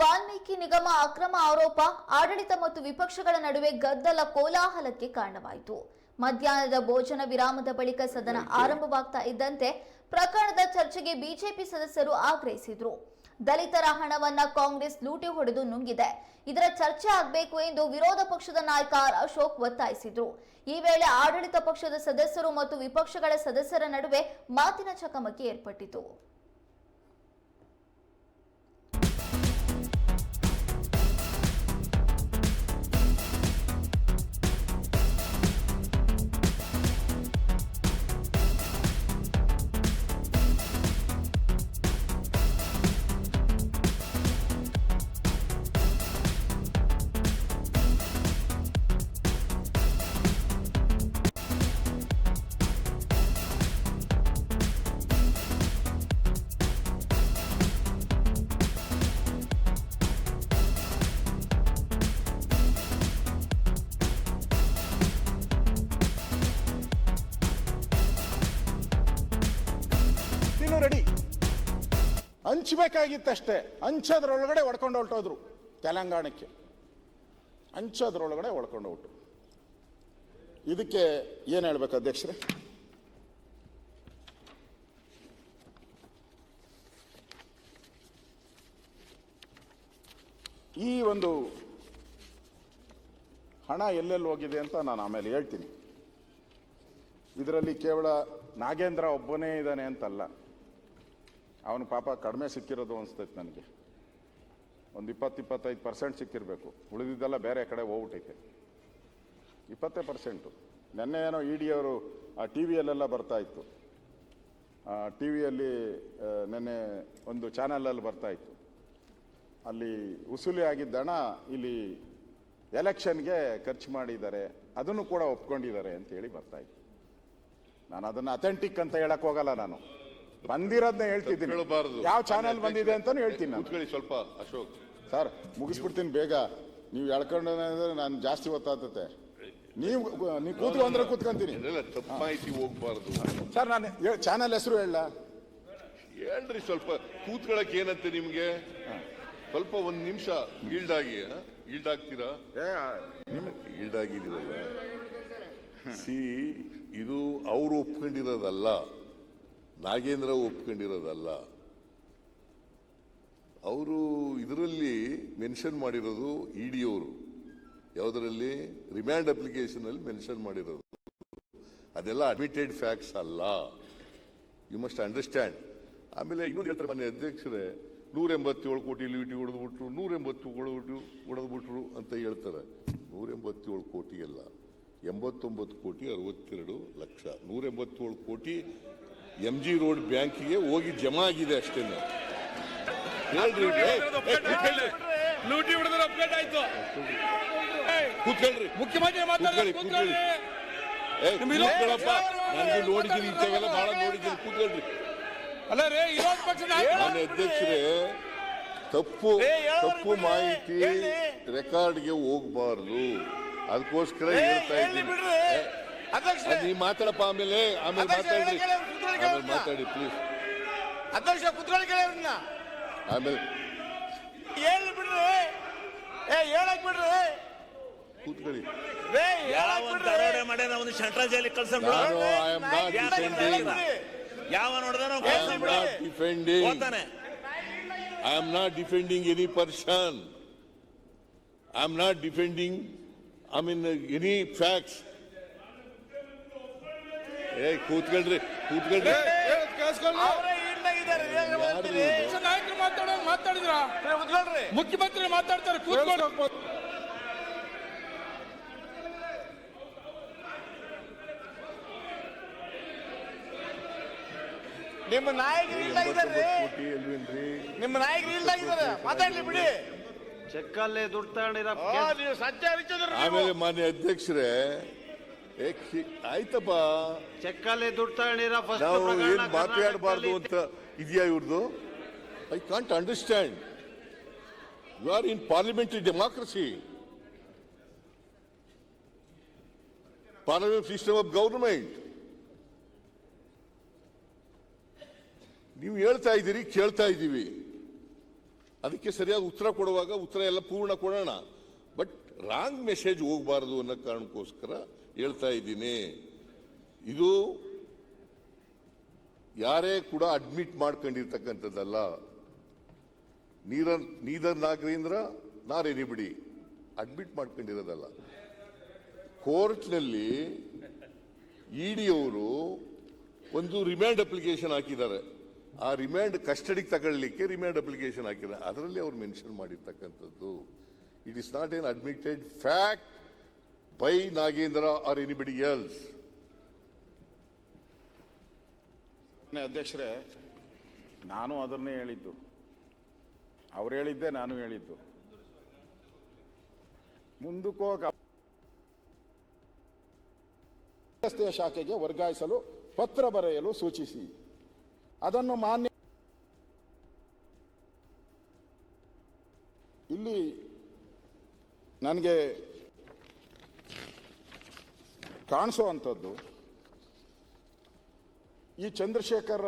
ವಾಲ್ಮೀಕಿ ನಿಗಮ ಅಕ್ರಮ ಆರೋಪ ಆಡಳಿತ ಮತ್ತು ವಿಪಕ್ಷಗಳ ನಡುವೆ ಗದ್ದಲ ಕೋಲಾಹಲಕ್ಕೆ ಕಾರಣವಾಯಿತು. ಮಧ್ಯಾಹ್ನದ ಭೋಜನ ವಿರಾಮದ ಬಳಿಕ ಸದನ ಆರಂಭವಾಗ್ತಾ ಇದ್ದಂತೆ ಪ್ರಕರಣದ ಚರ್ಚೆಗೆ ಬಿಜೆಪಿ ಸದಸ್ಯರು ಆಗ್ರಹಿಸಿದ್ರು. ದಲಿತರ ಹಣವನ್ನ ಕಾಂಗ್ರೆಸ್ ಲೂಟಿ ಹೊಡೆದು ನುಂಗಿದೆ. ಇದರ ಚರ್ಚೆ ಆಗಬೇಕು ಎಂದು ವಿರೋಧ ಪಕ್ಷದ ನಾಯಕ ಆರ್ ಅಶೋಕ್ ಒತ್ತಾಯಿಸಿದ್ರು. ಈ ವೇಳೆ ಆಡಳಿತ ಪಕ್ಷದ ಸದಸ್ಯರು ಮತ್ತು ವಿಪಕ್ಷಗಳ ಸದಸ್ಯರ ನಡುವೆ ಮಾತಿನ ಚಕಮಕಿ ಏರ್ಪಟ್ಟಿತು. ನೀನು ರೆಡಿ ಹಂಚ್ಬೇಕಾಗಿತ್ತಷ್ಟೇ. ಹಂಚದ್ರೊಳಗಡೆ ಹೊಡ್ಕೊಂಡು ಹೊರಟೋದ್ರು ತೆಲಂಗಾಣಕ್ಕೆ. ಹಂಚದ್ರೊಳಗಡೆ ಹೊಡ್ಕೊಂಡು ಹೊರಟು. ಇದಕ್ಕೆ ಏನು ಹೇಳ್ಬೇಕು ಅಧ್ಯಕ್ಷರೇ? ಈ ಒಂದು ಹಣ ಎಲ್ಲೆಲ್ಲಿ ಹೋಗಿದೆ ಅಂತ ನಾನು ಆಮೇಲೆ ಹೇಳ್ತೀನಿ. ಇದರಲ್ಲಿ ಕೇವಲ ನಾಗೇಂದ್ರ ಒಬ್ಬನೇ ಇದ್ದಾನೆ ಅಂತಲ್ಲ. ಅವನು ಪಾಪ ಕಡಿಮೆ ಸಿಕ್ಕಿರೋದು ಅನಿಸ್ತೈತೆ ನನಗೆ. ಒಂದು ಇಪ್ಪತ್ತು ಇಪ್ಪತ್ತೈದು ಪರ್ಸೆಂಟ್ ಸಿಕ್ಕಿರಬೇಕು. ಉಳಿದಿದ್ದೆಲ್ಲ ಬೇರೆ ಕಡೆ ಹೋಗ್ಬಿಟ್ಟೈತೆ. ಇಪ್ಪತ್ತೇ ಪರ್ಸೆಂಟು ನೆನ್ನೆ ಏನೋ ಇ ಡಿ ಅವರು ಆ ಟಿ ವಿಯಲ್ಲೆಲ್ಲ ಬರ್ತಾಯಿತ್ತು ಟಿ ವಿಯಲ್ಲಿ ನೆನ್ನೆ ಒಂದು ಚಾನಲಲ್ಲಿ ಬರ್ತಾಯಿತ್ತು ಅಲ್ಲಿ ಉಸುಲಿ ಆಗಿದ್ದ ಹಣ ಇಲ್ಲಿ ಎಲೆಕ್ಷನ್ಗೆ ಖರ್ಚು ಮಾಡಿದ್ದಾರೆ. ಅದನ್ನು ಕೂಡ ಒಪ್ಕೊಂಡಿದ್ದಾರೆ ಅಂತೇಳಿ ಬರ್ತಾಯಿತ್ತು ಬರ್ತಾ ನಾನು ಅದನ್ನು ಅಥೆಂಟಿಕ್ ಅಂತ ಹೇಳೋಕ್ಕೋಗಲ್ಲ ನಾನು. ಬಂದಿರೋದನ್ನ ಹೇಳ್ತಿದ್ದೀನಿ. ಯಾವ ಚಾನೆಲ್ ಬಂದಿದೆ ಅಂತಾನು ಹೇಳ್ತೀನಿ ನಾನು. ಸ್ವಲ್ಪ ಅಶೋಕ್. ಸರ್ ಮುಗಿಸ್ಬಿಡ್ತೀನಿ ಬೇಗ. ನೀವು ಎಳ್ಕೊಂಡು ನಾನು ಜಾಸ್ತಿ ಹೊತ್ತಾಗ್ತತೆ ನೀವು ನೀವು ಕೂತ್ಕೊ ಅಂದ್ರೆ ಕೂತ್ಕೊಂತೀನಿ. ಮಾಹಿತಿ ಹೋಗ್ಬಾರ್ದು. ಸರ್ ನಾನು ಚಾನೆಲ್ ಹೆಸರು ಹೇಳ. ಹೇಳ್ರಿ ಸ್ವಲ್ಪ ಕೂತ್ಕೊಳಕ್ ಏನಂತೆ ನಿಮ್ಗೆ? ಸ್ವಲ್ಪ ಒಂದ್ ನಿಮಿಷ ಈಲ್ಡ್ ಆಗಿ ಈಲ್ಡ್ ಆಗ್ತೀರಾ ಈಲ್ಡ್ ಆಗಿದ್ದೀರಲ್ಲ ಸಿ ಇದು ಅವ್ರು ಒಪ್ಕೊಂಡಿರೋದಲ್ಲ. ನಾಗೇಂದ್ರ ಒಪ್ಕೊಂಡಿರೋದಲ್ಲ. ಅವರು ಇದರಲ್ಲಿ ಮೆನ್ಷನ್ ಮಾಡಿರೋದು ಇ ಡಿ ಅವರು ಯಾವುದರಲ್ಲಿ? ರಿಮ್ಯಾಂಡ್ ಅಪ್ಲಿಕೇಶನ್ ಅಲ್ಲಿ ಮೆನ್ಷನ್ ಮಾಡಿರೋದು. ಅದೆಲ್ಲ ಅಡ್ಮಿಟೆಡ್ ಫ್ಯಾಕ್ಟ್ಸ್ ಅಲ್ಲ. ಯು ಮಸ್ಟ್ ಅಂಡರ್ಸ್ಟ್ಯಾಂಡ್ ಆಮೇಲೆ ಇನ್ನೊಂದು ಹೇಳ್ತಾರೆ ಮನೆ ಅಧ್ಯಕ್ಷರೇ ನೂರ ಎಂಬತ್ತೇಳು ಕೋಟಿ ಲೀಟಿ ಹೊಡೆದ್ಬಿಟ್ರು ನೂರ ಎಂಬತ್ತು ಹೊಡೆದ್ಬಿಟ್ಟು ಹೊಡೆದ್ಬಿಟ್ರು ಅಂತ ಹೇಳ್ತಾರೆ. ನೂರ ಎಂಬತ್ತೇಳು ಕೋಟಿ ಅಲ್ಲ, ಎಂಬತ್ತೊಂಬತ್ತು ಕೋಟಿ ಅರವತ್ತೆರಡು ಲಕ್ಷ. ನೂರ ಎಂಬತ್ತೇಳು ಕೋಟಿ ಎಂ ಜಿ ರೋಡ್ ಬ್ಯಾಂಕಿಗೆ ಹೋಗಿ ಜಮಾ ಆಗಿದೆ ಅಷ್ಟೇ. ಲೂಟಿ ಹೊಡೆದ್ರೆ ಅಪ್ಡೇಟ್ ಆಯ್ತು. ಕೂತ್ಕೊಳ್ರಿ ಮುಖ್ಯಮಂತ್ರಿ ಮಾತಾಡ್ತಾರೆ ಕೂತ್ಕೊಳ್ಳಿ, ನನಗೆ ನೋಡಿದ್ದೀನಿ ಇಂಥವೆಲ್ಲ ಬಹಳ ನೋಡಿದ್ದೀನಿ. ಕೂತ್ಕೊಳ್ರಿ ಅಲ್ಲ ರೇ ವಿರೋಧ ಅಧ್ಯಕ್ಷರೇ ತಪ್ಪು ತಪ್ಪು ಮಾಹಿತಿ ರೆಕಾರ್ಡ್ಗೆ ಹೋಗ್ಬಾರ್ದು. ಅದಕ್ಕೋಸ್ಕರ ಹೇಳ್ತಾ ಇದ್ದೀನಿ. ನೀವ್ ಮಾತಾಡಪ್ಪ ಆಮೇಲೆ ಆಮೇಲೆ ಮಾತಾಡ್ರಿ. ಆಮೇಲೆ. ಮಾತಾಡಿ ಪ್ಲೀಸ್ ಅಧ್ಯಕ್ಷ ಕುತ್ಕೊಳ್ಳಿ ಕೇಳಿ ಅವ್ರನ್ನ ಆಮೇಲೆ. ಹೇಳಿ ಬಿಡ್ರಿ? ಏ ಹೇಳಕ್ ಬಿಡ್ರಿ? ಕೂತ್ಕೊಳ್ಳಿ. ರೇ ಯಾವ ಹೇಳಕ್ ಒಂದು ಬಿಡ್ರಿ? ದರೋಡೆ ಮಾಡ್ಯಾನ ಅವ್ನು ಸೆಂಟ್ರಲ್ ಜೈಲಿಗೆ ಕಳ್ಸಂಬಿಡು ನಾನು ಐ ಆಮ್ ನಾಟ್ ಡಿಫೆಂಡಿಂಗ್ ಯಾವ ನೋಡಿದಾನ ಐ ಆಮ್ ನಾಟ್ ಡಿಫೆಂಡಿಂಗ್ ಹೋಗ್ತಾನೆ I am not defending. any person. I am not defending, I mean, uh, any facts. ಏ ಕೂತ್ಕೊಳ್ರಿ ಕೂತ್ಕೊಳ್ರಿ? ನಾಯಕರು ಮಾತಾಡೋ ಮಾತಾಡಿದ್ರ? ಕುತ್ಕೊಳ್ರಿ. ಮುಖ್ಯಮಂತ್ರಿ ಮಾತಾಡ್ತಾರೆ ಕೂತ್ಕೊಂಡು ನಿಮ್ಮ ನಾಯಕರು ಇಲ್ಲ ಇದ್ದಾರೆ. ನಿಮ್ಮ ನಾಯಕರು ಇಲ್ಲಾಗಿದ್ದಾರೆ ಮಾತಾಡ್ಲಿ ಬಿಡಿ. ಚೆಕ್ಕಲ್ಲಿ ದುಡ್ಡು ತಗೊಂಡಿರೋ ನೀವು ಸತ್ಯ ಆಮೇಲೆ ಮಾನ್ಯ ಅಧ್ಯಕ್ಷರೇ ಆಯ್ತಪ್ಪ. ಚೆಕ್ಕಲ್ಲಿ ದುಡ್ಡು ತಗೊಂಡಿರೋ ಫಸ್ಟ್ ನಾವು ಪ್ರಕರಣ ಮಾತಾಡಬಾರ್ದು ಅಂತ ಇದೆಯಾ ಇವ್ರದ್ದು I can't understand you are in parliamentary democracy parliament system of government ನೀವು ಹೇಳ್ತಾ ಇದ್ದೀರಿ ಕೇಳ್ತಾ ಇದ್ದೀವಿ. ಅದಕ್ಕೆ ಸರಿಯಾಗಿ ಉತ್ತರ ಕೊಡುವಾಗ ಉತ್ತರ ಎಲ್ಲ ಪೂರ್ಣ ಕೊಡೋಣ. ಬಟ್ ರಾಂಗ್ ಮೆಸೇಜ್ ಹೋಗಬಾರದು ಅನ್ನೋ ಕಾರಣಕ್ಕೋಸ್ಕರ ಹೇಳ್ತಾ ಇದ್ದೀನಿ. ಇದು ಯಾರೇ ಕೂಡ ಅಡ್ಮಿಟ್ ಮಾಡ್ಕೊಂಡಿರ್ತಕ್ಕಂಥದ್ದಲ್ಲ. ನೀರ ನೀದರ್ ನಾಗರೇಂದ್ರ ನಾರ್ ಎನಿಬಿಡಿ ಅಡ್ಮಿಟ್ ಮಾಡ್ಕೊಂಡಿರೋದಲ್ಲ. ಕೋರ್ಟ್ನಲ್ಲಿ ಇಡಿ ಅವರು ಒಂದು ರಿಮ್ಯಾಂಡ್ ಅಪ್ಲಿಕೇಶನ್ ಹಾಕಿದ್ದಾರೆ. ಆ ರಿಮ್ಯಾಂಡ್ ಕಸ್ಟಡಿಗೆ ತಗೊಳ್ಳಿಕ್ಕೆ ರಿಮ್ಯಾಂಡ್ ಅಪ್ಲಿಕೇಶನ್ ಹಾಕಿದ್ದಾರೆ. ಅದರಲ್ಲಿ ಅವ್ರು ಮೆನ್ಷನ್ ಮಾಡಿರ್ತಕ್ಕಂಥದ್ದು. It is not an admitted fact by Nagendra or anybody ಮಾನ್ಯ ಅಧ್ಯಕ್ಷರೇ, ನಾನು ಅದನ್ನೇ ಹೇಳಿದ್ದು. ಅವ್ರು ಹೇಳಿದ್ದೆ ನಾನು ಹೇಳಿದ್ದು. ಮುಂದಕ್ಕೆ ಶಾಖೆಗೆ ವರ್ಗಾಯಿಸಲು ಪತ್ರ ಬರೆಯಲು ಸೂಚಿಸಿ. ಅದನ್ನು ಮಾನ್ಯ ಇಲ್ಲಿ ನನಗೆ ಕಾಣಿಸುವಂಥದ್ದು ಈ ಚಂದ್ರಶೇಖರ್